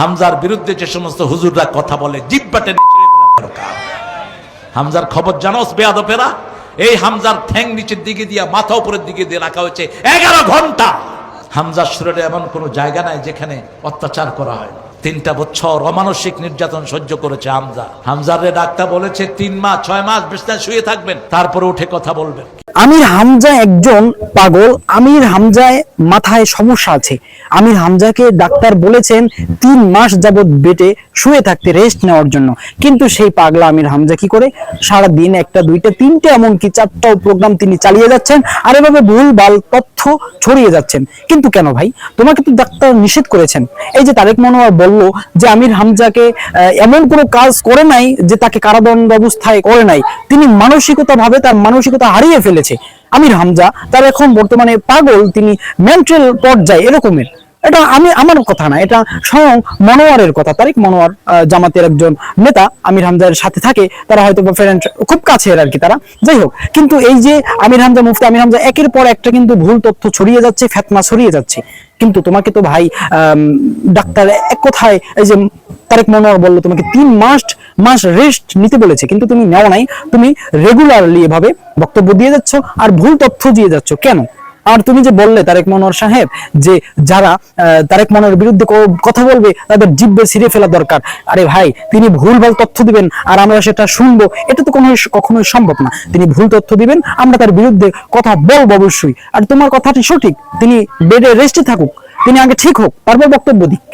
হামজার বিরুদ্ধে যে সমস্ত হুজুররা কথা বলে জিব্বা টেনে ছিঁড়ে ফেলা দরকার হামজার খবর জানোস বেয়াদপেরা এই হামজার ঠ্যাং নিচের দিকে দিয়া, মাথা উপরের দিকে দিয়ে রাখা হয়েছে এগারো ঘণ্টা। হামজার শরীরে এমন কোনো জায়গা নাই যেখানে অত্যাচার করা হয়। তিনটা বছর অমানসিক নির্যাতন সহ্য করেছে হামজা। হামজার ডাক্তার বলেছে, তিন মাস, ছয় মাস বিছনায় শুয়ে থাকবেন, তারপরে উঠে কথা বলবেন। আমির হামজা একজন পাগল, আমির হামজায় মাথায় সমস্যা আছে। আমির হামজাকে ডাক্তার বলেছেন তিন মাস যাবত বেটে শুয়ে থাকতে রেস্ট নেওয়ার জন্য। কিন্তু সেই পাগলা আমির হামজা কি করে? সারা দিন একটা, দুইটা, তিনটে, এমনকি চারটাও প্রোগ্রাম তিনি চালিয়ে যাচ্ছেন। আর এভাবে ভুল বাল তথ্য ছড়িয়ে যাচ্ছেন। কিন্তু কেন ভাই? তোমাকে তো ডাক্তার নিষেধ করেছেন। এই যে তারেক মনোয়ার বলল যে আমির হামজাকে এমন কোনো কাজ করে নাই যে তাকে কারাদণ্ড অবস্থায় করে নাই। তিনি মানসিকতা ভাবে তার মানসিকতা হারিয়ে ফেলেছে। আমির হামজা তার এখন বর্তমানে পাগল, তিনি মেন্টাল পর্যায়ে এরকমের। এটা আমি, আমার কথা না, এটা স্বয়ং মনোয়ারের কথা। তারিক মনোয়ার জামাতের একজন নেতা আমির হামজার সাথে থাকে, তারা হয়তো ফ্রেন্ড খুব কাছের আর কি তারা। যাই হোক, কিন্তু এই যে আমির হামজা মুফতি, আমির হামজা একের পর একটা কিন্তু ভুল তথ্য ছড়িয়ে যাচ্ছে, ফেতনা ছড়িয়ে যাচ্ছে। কিন্তু তোমাকে তো ভাই ডাক্তার এক কথায় এই যে তারেক মনোয়ার বলল, তোমাকে তিন মাস মাস রেস্ট নিতে বলেছে, কিন্তু তুমি নেও নাই। তুমি রেগুলারলি এভাবে বক্তব্য দিয়ে যাচ্ছ আর ভুল তথ্য দিয়ে যাচ্ছ। কেন? আর তুমি যে বললে তারেক মনোয়ার সাহেব যে যারা তারেক মনোয়ারের বিরুদ্ধে কথা বলবে, তাদের জিব্বে ছিঁড়ে ফেলা দরকার। আরে ভাই, তিনি ভুলভাল তথ্য দিবেন আর আমরা সেটা শুনব, এটা তো কোনো কখনোই সম্ভব না। তিনি ভুল তথ্য দিবেন, আমরা তার বিরুদ্ধে কথা বলব অবশ্যই। আর তোমার কথাটি সঠিক, তিনি বেডে রেস্টে থাকুক, তিনি আগে ঠিক হোক, তারপর বক্তব্য দিক।